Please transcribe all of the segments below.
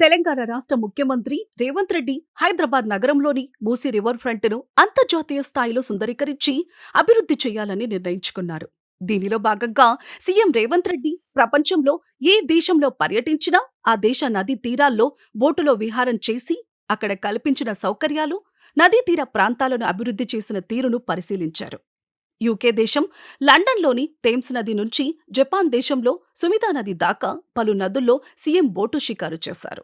తెలంగాణ రాష్ట్ర ముఖ్యమంత్రి రేవంత్ రెడ్డి హైదరాబాద్ నగరంలోని మూసీ రివర్ ఫ్రంట్ను అంతర్జాతీయ స్థాయిలో సుందరీకరించి అభివృద్ధి చేయాలని నిర్ణయించుకున్నారు. దీనిలో భాగంగా సీఎం రేవంత్ రెడ్డి ప్రపంచంలో ఏ దేశంలో పర్యటించినా ఆ దేశ నదీ తీరాల్లో బోటులో విహారం చేసి అక్కడ కల్పించిన సౌకర్యాలు నదీ తీర ప్రాంతాలను అభివృద్ధి చేసిన తీరును పరిశీలించారు. యూకే దేశం లండన్లోని థేమ్స్ నది నుంచి జపాన్ దేశంలో సుమితా నది దాకా పలు నదుల్లో సీఎం బోటు షికారు చేశారు.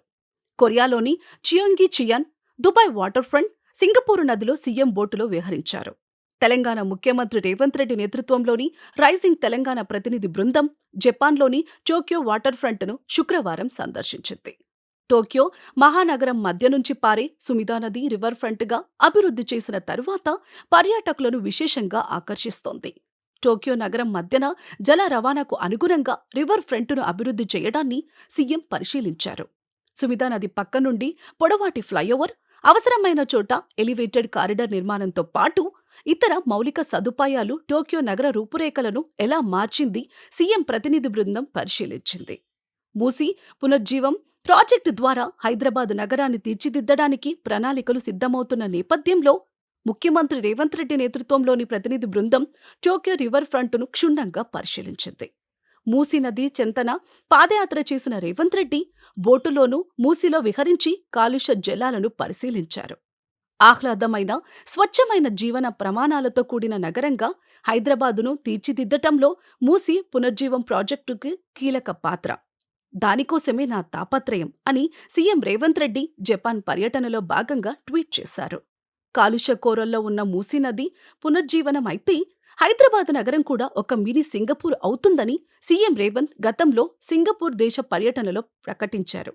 కొరియాలోని Cheonggyecheon Dubai water front Singapore నదిలో సీఎం బోటులో విహరించారు. తెలంగాణ ముఖ్యమంత్రి రేవంత్ రెడ్డి నేతృత్వంలోని రైజింగ్ తెలంగాణ ప్రతినిధి బృందం జపాన్లోని టోక్యో వాటర్ ఫ్రంట్ను శుక్రవారం సందర్శించింది. టోక్యో మహానగరం మధ్య నుంచి పారే సుమిదా నది రివర్ ఫ్రంట్గా అభివృద్ధి చేసిన తరువాత పర్యాటకులను విశేషంగా ఆకర్షిస్తోంది. టోక్యో నగరం మధ్యన జల రవాణాకు అనుగుణంగా రివర్ ఫ్రంట్ను అభివృద్ధి చేయడాన్ని సీఎం పరిశీలించారు. సుమిదా నది పక్క నుండి పొడవాటి ఫ్లైఓవర్ అవసరమైన చోట ఎలివేటెడ్ కారిడార్ నిర్మాణంతో పాటు ఇతర మౌలిక సదుపాయాలు టోక్యో నగర రూపురేఖలను ఎలా మార్చింది సీఎం ప్రతినిధి బృందం పరిశీలించింది. మూసి పునర్జీవం ప్రాజెక్టు ద్వారా హైదరాబాద్ నగరాన్ని తీర్చిదిద్దడానికి ప్రణాళికలు సిద్ధమవుతున్న నేపథ్యంలో ముఖ్యమంత్రి రేవంత్ రెడ్డి నేతృత్వంలోని ప్రతినిధి బృందం టోక్యో రివర్ ఫ్రంట్ను క్షుణ్ణంగా పరిశీలించింది. మూసీనది చెంతన పాదయాత్ర చేసిన రేవంత్ రెడ్డి బోటులోనూ మూసీలో విహరించి కాలుష్య జలాలను పరిశీలించారు. ఆహ్లాదమైన స్వచ్ఛమైన జీవన ప్రమాణాలతో కూడిన నగరంగా హైదరాబాదును తీర్చిదిద్దటంలో మూసి పునర్జీవం ప్రాజెక్టుకి కీలక పాత్ర. దానికోసమే నా తాపత్రయం అని సీఎం రేవంత్ రెడ్డి జపాన్ పర్యటనలో భాగంగా ట్వీట్ చేశారు. కాలుష్య కోరల్లో ఉన్న మూసీ నది పునర్జీవనమైతే అయితే హైదరాబాద్ నగరం కూడా ఒక మినీ సింగపూర్ అవుతుందని సీఎం రేవంత్ గతంలో సింగపూర్ దేశ పర్యటనలో ప్రకటించారు.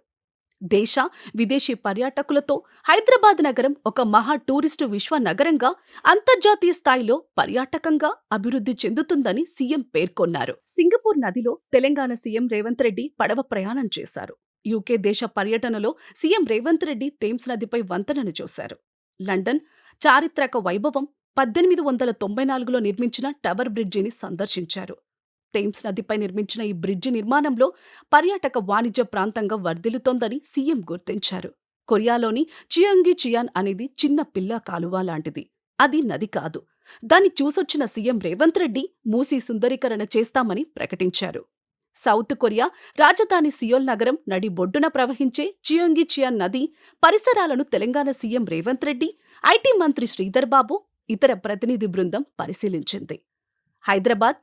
దేశ విదేశీ పర్యాటకులతో హైదరాబాద్ నగరం ఒక మహా టూరిస్టు విశ్వ నగరంగా అంతర్జాతీయ స్థాయిలో పర్యాటకంగా అభివృద్ధి చెందుతుందని సీఎం పేర్కొన్నారు. సింగపూర్ నదిలో తెలంగాణ సీఎం రేవంత్ రెడ్డి పడవ ప్రయాణం చేశారు. యూకే దేశ పర్యటనలో సీఎం రేవంత్ రెడ్డి థేమ్స్ నదిపై వంతెనను చూశారు. లండన్ చారిత్రక వైభవం పద్దెనిమిది వందల తొంభై నాలుగులో నిర్మించిన టవర్ బ్రిడ్జిని సందర్శించారు. థేమ్స్ నదిపై నిర్మించిన ఈ బ్రిడ్జి నిర్మాణంలో పర్యాటక వాణిజ్య ప్రాంతంగా వర్ధిల్లుతోందని సీఎం గుర్తించారు. కొరియాలోని చియాంగి చియాన్ అనేది చిన్న పిల్ల కాలువ లాంటిది. అది నది కాదు. దాన్ని చూసొచ్చిన సీఎం రేవంత్ రెడ్డి మూసీ సుందరీకరణ చేస్తామని ప్రకటించారు. సౌత్ కొరియా రాజధాని సియోల్ నగరం నడి బొడ్డున ప్రవహించే చియోంగి చియాన్ నది పరిసరాలను తెలంగాణ సీఎం రేవంత్ రెడ్డి ఐటీ మంత్రి శ్రీధర్ బాబు ఇతర ప్రతినిధి బృందం పరిశీలించింది. హైదరాబాద్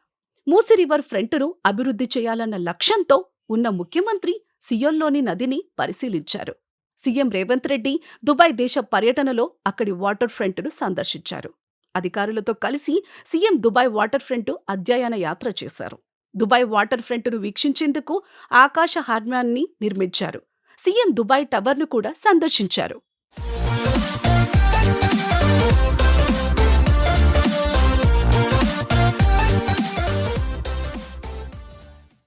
మూసి రివర్ ఫ్రంట్ను అభివృద్ధి చేయాలన్న లక్ష్యంతో ఉన్న ముఖ్యమంత్రి సియోల్లోని నదిని పరిశీలించారు. సీఎం రేవంత్ రెడ్డి దుబాయ్ దేశ పర్యటనలో అక్కడి వాటర్ ఫ్రంట్ను సందర్శించారు. అధికారులతో కలిసి సీఎం దుబాయ్ వాటర్ ఫ్రంట్ అధ్యయన యాత్ర చేశారు. దుబాయ్ వాటర్ ఫ్రంట్ను వీక్షించేందుకు ఆకాశ హార్మాన్ని నిర్మించారు. సీఎం దుబాయ్ టవర్ను కూడా సందర్శించారు.